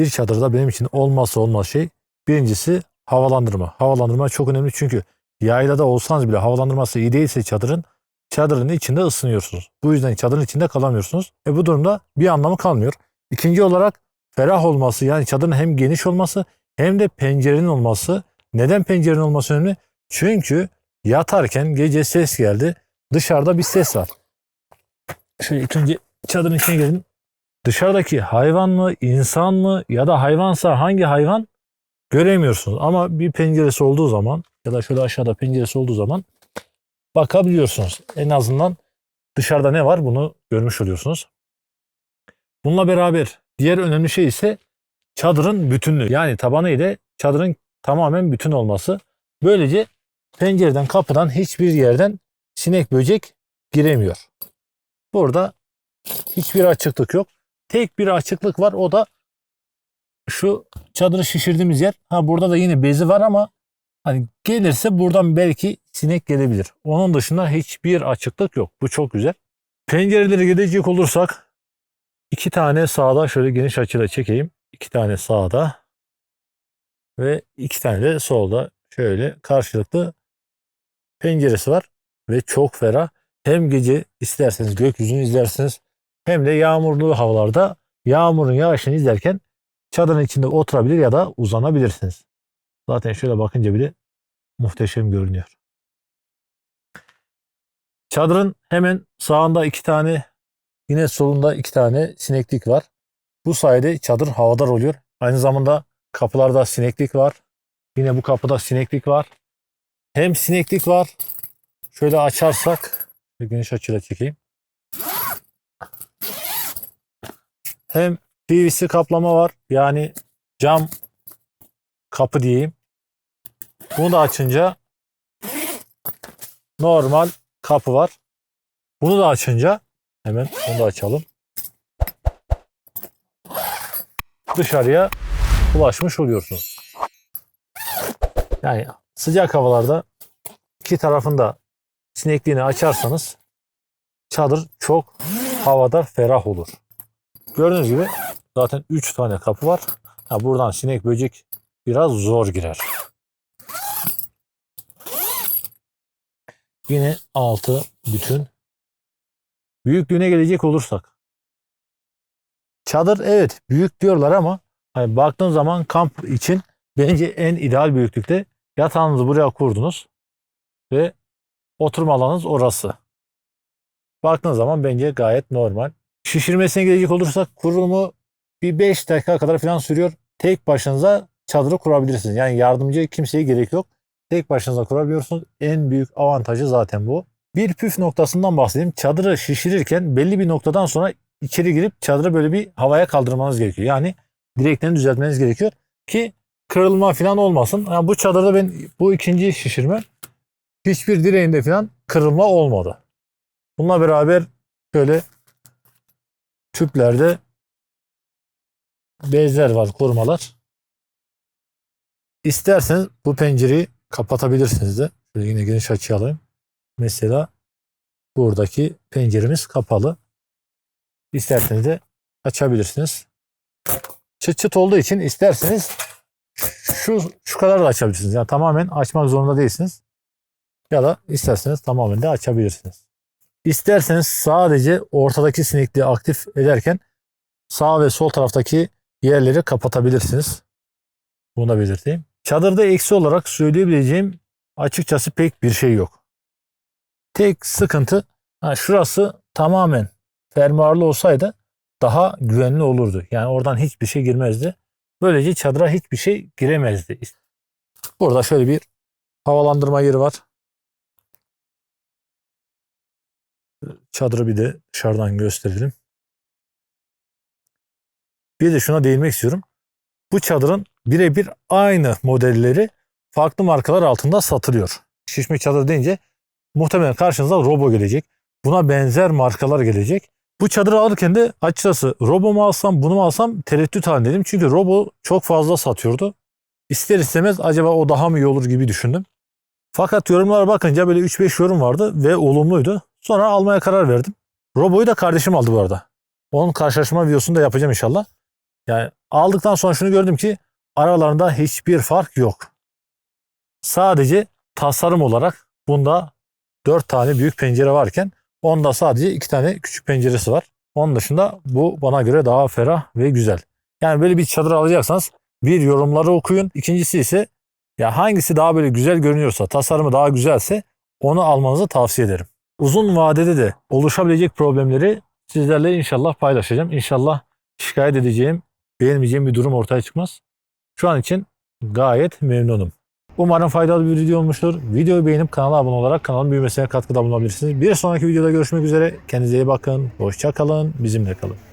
bir çadırda benim için olmazsa olmaz şey birincisi havalandırma. Havalandırma çok önemli çünkü yaylada olsanız bile havalandırması iyi değilse çadırın çadırın içinde ısınıyorsunuz. Bu yüzden çadırın içinde kalamıyorsunuz. E bu durumda bir anlamı kalmıyor. İkinci olarak ferah olması yani çadırın hem geniş olması hem de pencerenin olması. Neden pencerenin olması önemli? Çünkü yatarken gece ses geldi. Dışarıda bir ses var. Şöyle ilk önce çadırın içine gelin. Dışarıdaki hayvan mı, insan mı ya da hayvansa hangi hayvan göremiyorsunuz. Ama bir penceresi olduğu zaman ya da şöyle aşağıda penceresi olduğu zaman bakabiliyorsunuz. En azından dışarıda ne var bunu görmüş oluyorsunuz. Bununla beraber diğer önemli şey ise çadırın bütünlüğü. Yani tabanı ile çadırın tamamen bütün olması. Böylece pencereden kapıdan hiçbir yerden sinek böcek giremiyor. Burada hiçbir açıklık yok. Tek bir açıklık var o da şu çadırı şişirdiğimiz yer. Ha burada da yine bezi var ama hani gelirse buradan belki sinek gelebilir. Onun dışında hiçbir açıklık yok. Bu çok güzel. Pencereleri gidecek olursak iki tane sağda şöyle geniş açıyla çekeyim. İki tane sağda ve iki tane de solda şöyle karşılıklı penceresi var ve çok ferah. Hem gece isterseniz gökyüzünü izlersiniz hem de yağmurlu havalarda yağmurun yağışını izlerken çadırın içinde oturabilir ya da uzanabilirsiniz. Zaten şöyle bakınca bile muhteşem görünüyor. Çadırın hemen sağında iki tane yine solunda iki tane sineklik var. Bu sayede çadır havadar oluyor. Aynı zamanda kapılarda sineklik var. Yine bu kapıda sineklik var. Hem sineklik var. Şöyle açarsak geniş açıyla çekeyim. Hem PVC kaplama var. Yani cam kapı diyeyim. Bunu da açınca normal kapı var. Bunu da açınca hemen onu da açalım. Dışarıya ulaşmış oluyorsunuz. Yani sıcak havalarda iki tarafında sinekliğini açarsanız çadır çok havada ferah olur. Gördüğünüz gibi zaten 3 tane kapı var. Ha, buradan sinek böcek biraz zor girer. Yine altı bütün. Büyüklüğüne gelecek olursak. Çadır evet büyük diyorlar ama hani baktığın zaman kamp için bence en ideal büyüklükte yatağınızı buraya kurdunuz ve oturma alanınız orası. Baktığınız zaman bence gayet normal. Şişirmesine gelecek olursak kurulumu bir 5 dakika kadar falan sürüyor. Tek başınıza çadırı kurabilirsiniz. Yani yardımcı kimseye gerek yok. Tek başınıza kurabiliyorsunuz. En büyük avantajı zaten bu. Bir püf noktasından bahsedeyim. Çadırı şişirirken belli bir noktadan sonra içeri girip çadırı böyle bir havaya kaldırmanız gerekiyor. Yani direklerini düzeltmeniz gerekiyor ki kırılma falan olmasın. Yani bu çadırda ben bu ikinci şişirme hiçbir direğinde falan kırılma olmadı. Bununla beraber şöyle tüplerde bezler var, korumalar. İsterseniz bu pencereyi kapatabilirsiniz de. Şöyle yine geniş açı alayım. Mesela buradaki penceremiz kapalı. İsterseniz de açabilirsiniz. Çıt çıt olduğu için isterseniz şu şu kadar da açabilirsiniz. Yani tamamen açmak zorunda değilsiniz. Ya da isterseniz tamamen de açabilirsiniz. İsterseniz sadece ortadaki sinekliği aktif ederken sağ ve sol taraftaki yerleri kapatabilirsiniz. Bunu da belirteyim. Çadırda eksi olarak söyleyebileceğim açıkçası pek bir şey yok. Tek sıkıntı ha, şurası tamamen fermuarlı olsaydı daha güvenli olurdu. Yani oradan hiçbir şey girmezdi. Böylece çadıra hiçbir şey giremezdi. Burada şöyle bir havalandırma yeri var. Çadırı bir de dışarıdan gösterelim. Bir de şuna değinmek istiyorum. Bu çadırın birebir aynı modelleri farklı markalar altında satılıyor. Şişme çadır deyince muhtemelen karşınıza Robo gelecek. Buna benzer markalar gelecek. Bu çadırı alırken de açıkçası Robo mu alsam bunu mu alsam tereddüt halindeydim. Çünkü Robo çok fazla satıyordu. İster istemez acaba o daha mı iyi olur gibi düşündüm. Fakat yorumlara bakınca böyle 3-5 yorum vardı ve olumluydu. Sonra almaya karar verdim. Robo'yu da kardeşim aldı bu arada. Onun karşılaşma videosunu da yapacağım inşallah. Yani aldıktan sonra şunu gördüm ki aralarında hiçbir fark yok. Sadece tasarım olarak bunda 4 tane büyük pencere varken onda sadece 2 tane küçük penceresi var. Onun dışında bu bana göre daha ferah ve güzel. Yani böyle bir çadır alacaksanız bir yorumları okuyun. İkincisi ise ya hangisi daha böyle güzel görünüyorsa, tasarımı daha güzelse onu almanızı tavsiye ederim. Uzun vadede de oluşabilecek problemleri sizlerle inşallah paylaşacağım. İnşallah şikayet edeceğim, beğenmeyeceğim bir durum ortaya çıkmaz. Şu an için gayet memnunum. Umarım faydalı bir video olmuştur. Videoyu beğenip kanala abone olarak kanalın büyümesine katkıda bulunabilirsiniz. Bir sonraki videoda görüşmek üzere. Kendinize iyi bakın. Hoşça kalın. Bizimle kalın.